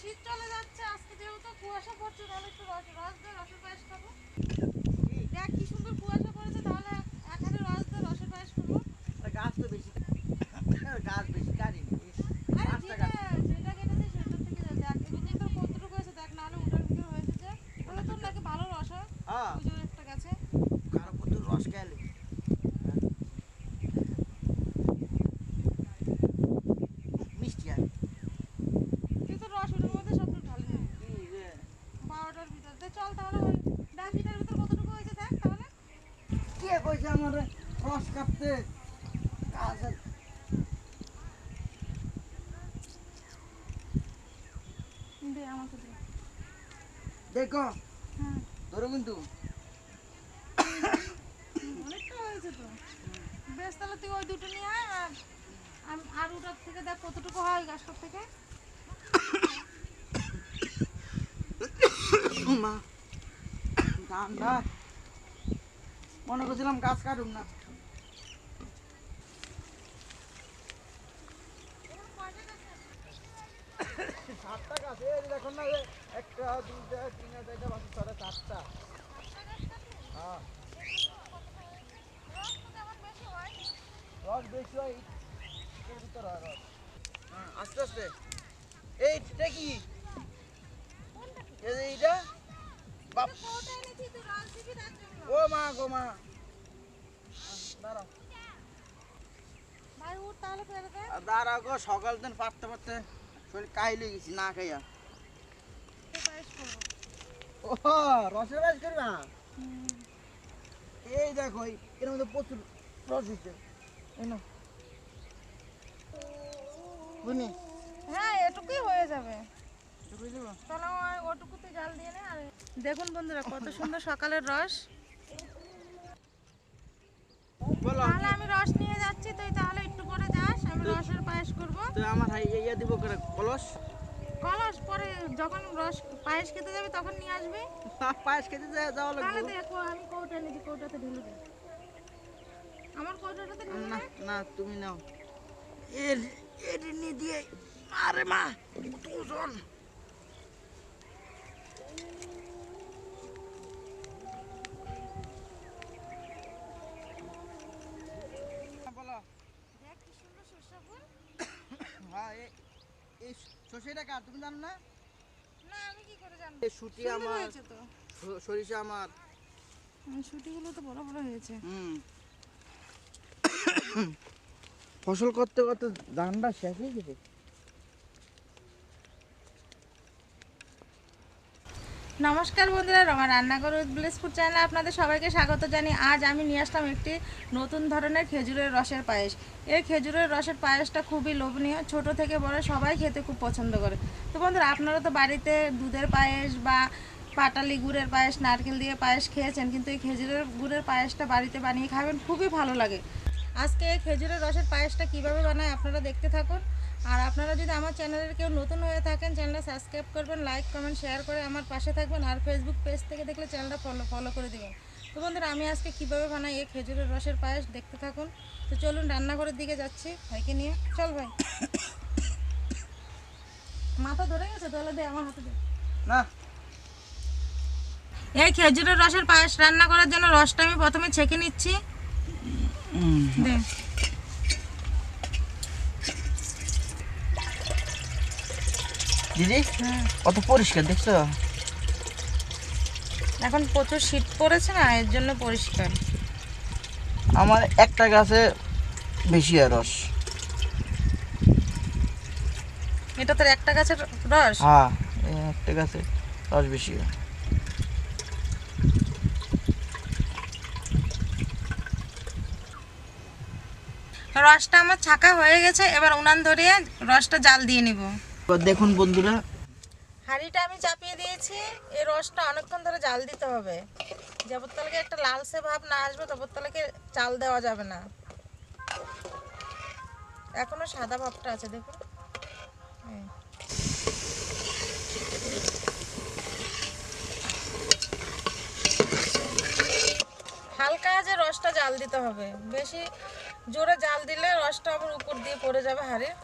শীত চলে যাচ্ছে, আজকে যেহেতু কুয়াশা পড়ছে, তাহলে একটু রস রস দিয়ে রসের পায়েস খাব। দেখ কি সুন্দর কুয়াশা পড়েছে তাহলে এক হাতে রস দিয়ে রসের পায়েস খাব আর গাছ তো বেশি গাছ বেশি কাটিনি আরে পাঁচটা যেটা গাছ যেটা কেটেছে সেটার থেকে যা- দেখ এমনি তোর কতটুকু হয়েছে দেখ নাহলে উঠার ভিতর হয়ে এসেছে তাহলে তোর নাকি ভালো রস হয় হ্যাঁ পুজোর একটা গাছে কারও প্রচুর রস খেয়ালে মিষ্টি আর তুই তো রস ওটার মধ্যে সব ঢালি নে। কি রে বারোটার ভিতর দে চল তাহলে ওই ডাকিটার ভিতর কতটুকু হয়েছে দেখ তাহলে কে কইছে আমার রস কাটতে গাছ আর- দে আমাকে দে দেখো। হ্যাঁ। ধরো কিন্তু। অনেকটা হয়েছে তো। বেশ তাহলে তুই ওই দুটো নিয়ে আয় আর আর ওটার থেকে দেখ কতটুকু হয় গাছটার থেকে। মা ঠান্ডা মনে করছিলাম গাছ কাটুম না। সাতটা দেখুন না একটা দুইটা তিনটা হ্যাঁ হয় হয় হ্যাঁ আস্তে আস্তে এই এটা কি এইটা ও মা গো মা দাঁড়াও সকাল দিন পারতে পারতে শরীর কাহিলে গেছি না খাইয়া। ও রসের বাজ করবা এই দেখো এর মধ্যে প্রচুর রস হচ্ছে এই না বুঝলি হ্যাঁ এটুকুই হয়ে যাবে। বুঝলি ওটুকুতে জাল দিয়ে নে আর দেখুন বন্ধুরা কত সুন্দর সকালের রস বলো তাহলে আমি রস নিয়ে যাচ্ছি তুই তাহলে একটু পরে যাস আমি রসের আমার হাই ইয়া দিব করে কলস? কলস পরে যখন রস পায়েস খেতে যাবি তখন নিয়ে আসবি। পায়েস খেতে যাওয়া যাওয়া তাহলে লাগবে দেখো আমি কৌটা নিয়ে কৌটাতে ঢেলে দিই আমার কৌটাটাতে ঢেলে না না তুমি নাও। এর এর নিয়ে দিয়ে আরে মা কত ওজন বলো দেখ কি সুন্দর সরষা ফুল হ্যাঁ এই এই সর্ষেটা কার? তুমি জানো না? না আমি কি করে জানব? এই সুটি আমার হয়েছে তো। সরিষা আমার। শুটিগুলো তো বড় বড় হয়েছে। হুম। ফসল করতে করতে ধানটা শেষ হয়ে গেছে। নমস্কার বন্ধুরা, রমা রান্নাঘর উইথ ব্লেসপুর চ্যানেলে আপনাদের সবাইকে স্বাগত জানি আজ আমি নিয়ে আসলাম একটি নতুন ধরনের খেজুরের রসের পায়েস। এই খেজুরের রসের পায়েসটা খুবই লোভনীয়, ছোট থেকে বড় সবাই খেতে খুব পছন্দ করে। তো বন্ধুরা, আপনারা তো বাড়িতে দুধের পায়েস বা পাটালি গুড়ের পায়েস, নারকেল দিয়ে পায়েস খেয়েছেন, কিন্তু এই খেজুরের গুড়ের পায়েসটা বাড়িতে বানিয়ে খাবেন, খুবই ভালো লাগে। আজকে এই খেজুরের রসের পায়েসটা কীভাবে বানায় আপনারা দেখতে থাকুন। আর আপনারা যদি আমার চ্যানেলের কেউ নতুন হয়ে থাকেন চ্যানেলটা সাবস্ক্রাইব করবেন লাইক কমেন্ট শেয়ার করে আমার পাশে থাকবেন আর ফেসবুক পেজ থেকে দেখলে চ্যানেলটা ফলো ফলো করে দেবেন। তো বন্ধুরা আমি আজকে কীভাবে বানাই এই খেজুরের রসের পায়েস দেখতে থাকুন। তো চলুন রান্নাঘরের দিকে যাচ্ছি ভাইকে নিয়ে। চল ভাই। মাথা ধরে গেছে তাহলে দে আমার হাতে দে। না। এই খেজুরের রসের পায়েস রান্না করার জন্য রসটা আমি প্রথমে ছেঁকে নিচ্ছি। দে। দিদি হ্যাঁ। কত পরিষ্কার দেখছ? এখন প্রচুর শীত পড়েছে না এর জন্য পরিষ্কার। আমার একটা গাছে বেশি আর রস। এটা তোর একটা গাছের রস? হ্যাঁ একটা গাছে রস বেশি হয়। রসটা আমার ছাকা হয়ে গেছে এবার উনান ধরিয়ে রসটা জাল দিয়ে নিব। দেখুন বন্ধুরা। হাঁড়িটা আমি চাপিয়ে দিয়েছি। এই রসটা অনেকক্ষণ ধরে জাল দিতে হবে। যাবতলাকে একটা লালসে ভাব না আসবে তবতলাকে চাল দেওয়া যাবে না। এখনও সাদা ভাবটা আছে, দেখুন। হালকা যে রসটা জাল দিতে হবে। বেশি জোরে জাল দিলে রসটা আবার উপর দিয়ে পড়ে যাবে হাড়ির।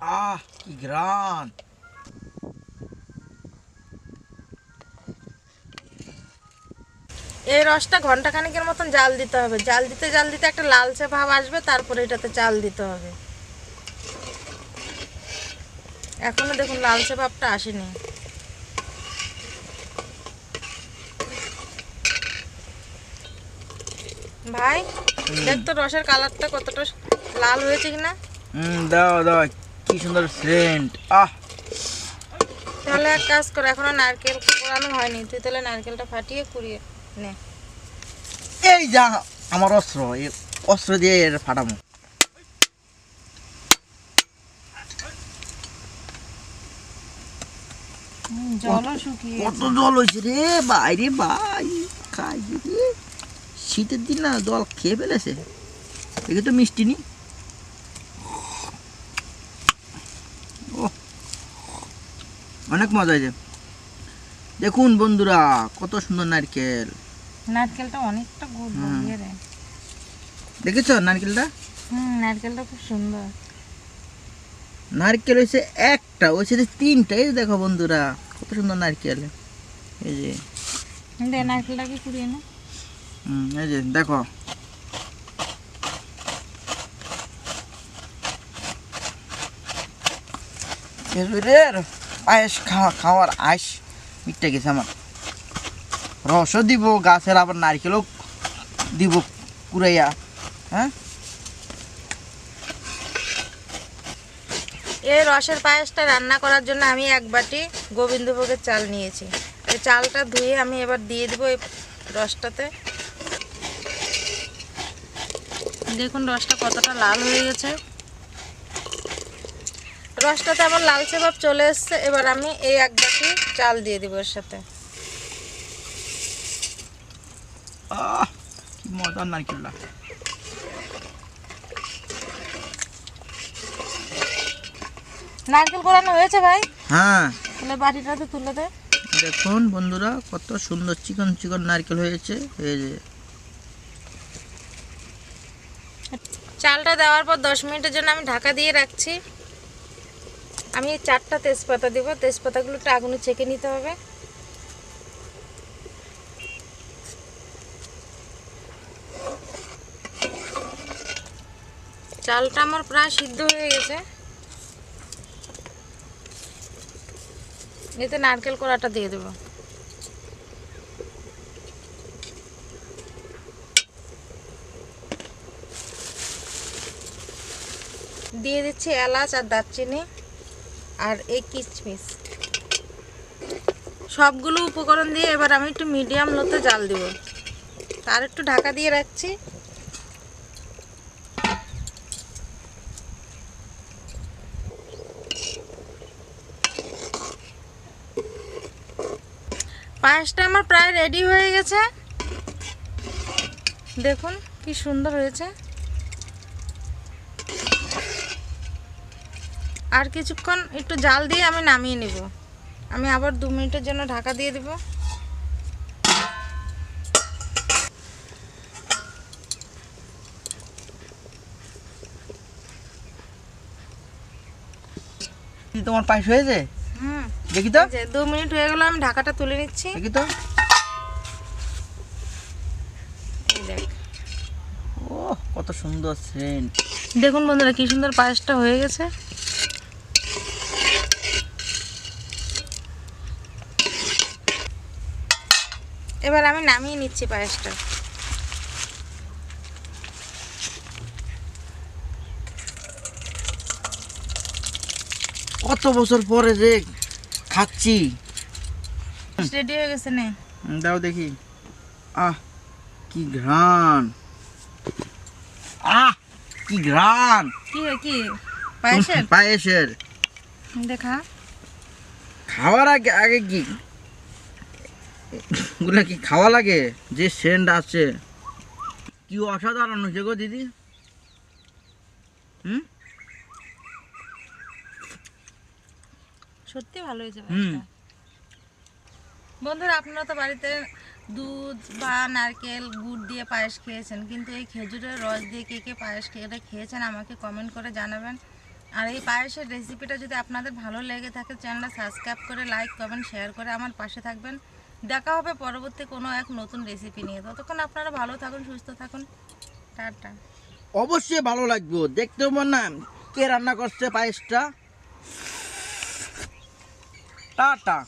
আহ কি গ্রান এই রসটা ঘণ্টা খানিকের মতন জাল দিতে হবে। জাল দিতে জাল দিতে একটা লালচে ভাব আসবে তারপরে এটাতে চাল দিতে হবে। এখনও দেখুন লালচে ভাবটা আসেনি। ভাই দেখ তো রসের কালারটা কতটা লাল হয়েছে কিনা। হুম দাও দাও কি সুন্দর সেন্ট আহ। তাহলে এক কাজ কর এখনও নারকেল কোরানো হয়নি। তুই তাহলে নারকেলটা ফাটিয়ে কুড়িয়ে নে। এই যা আমার অস্ত্র এই অস্ত্র দিয়ে এর ফাটামো কত জল হয়েছে রে বাইরে ভাই খাই রে। শীতের দিন না জল খেয়ে ফেলেছে। দেখে তো মিষ্টি নি। অনেক মজা হয়েছে। দেখুন বন্ধুরা কত সুন্দর নারকেল। নারকেলটা অনেকটা গুড়। গড়িয়ে রে। দেখেছ নারকেলটা? হুম নারকেলটা খুব সুন্দর। নারকেল হয়েছে একটা ওই সাথে তিনটা এই দেখো বন্ধুরা কত সুন্দর নারকেল। এই যে। নারকেলটাকে কুড়িয়ে নে। হুম, এই যে দেখো। খেজুরের পায়েস খাওয়া, খাওয়ার আইস। মিটটা গেছে আমার। রসও দিব, গাছের আবার নারকেলও দিব কুড়াইয়া হ্যাঁ? এই রসের পায়েসটা রান্না করার জন্য আমি এক বাটি গোবিন্দভোগের চাল নিয়েছি। এই চালটা ধুয়ে আমি এবার দিয়ে দেবো এই রসটাতে। দেখুন রসটা কতটা লাল হয়ে গেছে। রসটাতে আমার লালচে ভাব চলে এসছে এবার আমি এই এক বাটি চাল দিয়ে দিব এর সাথে। মজার নারকেলটা নারকেল কোরানো হয়েছে ভাই? হ্যাঁ। তাহলে বাটিটাতে তুলে দে। দেখুন বন্ধুরা কত সুন্দর চিকন চিকন নারকেল হয়েছে এই যে। চালটা দেওয়ার পর দশ মিনিটের জন্য আমি ঢাকা দিয়ে রাখছি। আমি এই চারটা তেজপাতা দেবো। তেজপাতাগুলো একটু আগুনে ছেঁকে নিতে হবে। চালটা আমার প্রায় সিদ্ধ হয়ে গেছে। এতে নারকেল কোড়াটা দিয়ে দেবো। দিয়ে দিচ্ছি এলাচ আর দারচিনি। আর এই কিচমিচ সবগুলো উপকরণ দিয়ে এবার আমি একটু মিডিয়াম লোতে জাল দিব। তার একটু ঢাকা দিয়ে রাখছি। পায়েসটা আমার প্রায় রেডি হয়ে গেছে। দেখুন কি সুন্দর হয়েছে। আর কিছুক্ষণ একটু জাল দিয়ে আমি নামিয়ে নিব। আমি আবার দু মিনিটের জন্য ঢাকা দিয়ে দিব। তোমার পায়েস হয়েছে? হুম। দেখি তো। দু মিনিট হয়ে গেল আমি ঢাকাটা তুলে নিচ্ছি। দেখি তো। কত সুন্দর সেন্ট দেখুন বন্ধুরা কি সুন্দর পায়েসটা হয়ে গেছে। এবার আমি নামিয়ে নিচ্ছি পায়েসটা। কত বছর পরে যে খাচ্ছি। রেডি হয়ে গেছে নে। দাও দেখি। আহ কি ঘ্রাণ। আহ কি ঘ্রাণ। কি কি? পায়েসের? পায়েসের। দেখা। খাওয়ার আগে আগে কি? গুলা কি খাওয়া লাগে? যে সেন্ট আছে কি অসাধারণ হয়েছে গো দিদি। হুম? সত্যি ভালো হয়েছে। বন্ধুরা আপনারা তো বাড়িতে দুধ বা নারকেল গুড় দিয়ে পায়েস খেয়েছেন কিন্তু এই খেজুরের রস দিয়ে কে কে পায়েস খেয়ে খেয়েছেন আমাকে কমেন্ট করে জানাবেন। আর এই পায়েসের রেসিপিটা যদি আপনাদের ভালো লেগে থাকে চ্যানেলটা সাবস্ক্রাইব করে লাইক কমেন্ট শেয়ার করে আমার পাশে থাকবেন। দেখা হবে পরবর্তী কোনো এক নতুন রেসিপি নিয়ে। ততক্ষণ আপনারা ভালো থাকুন, সুস্থ থাকুন। টাটা। অবশ্যই ভালো লাগবে। দেখতে পাবো না, কে রান্না করছে পায়েসটা। টাটা।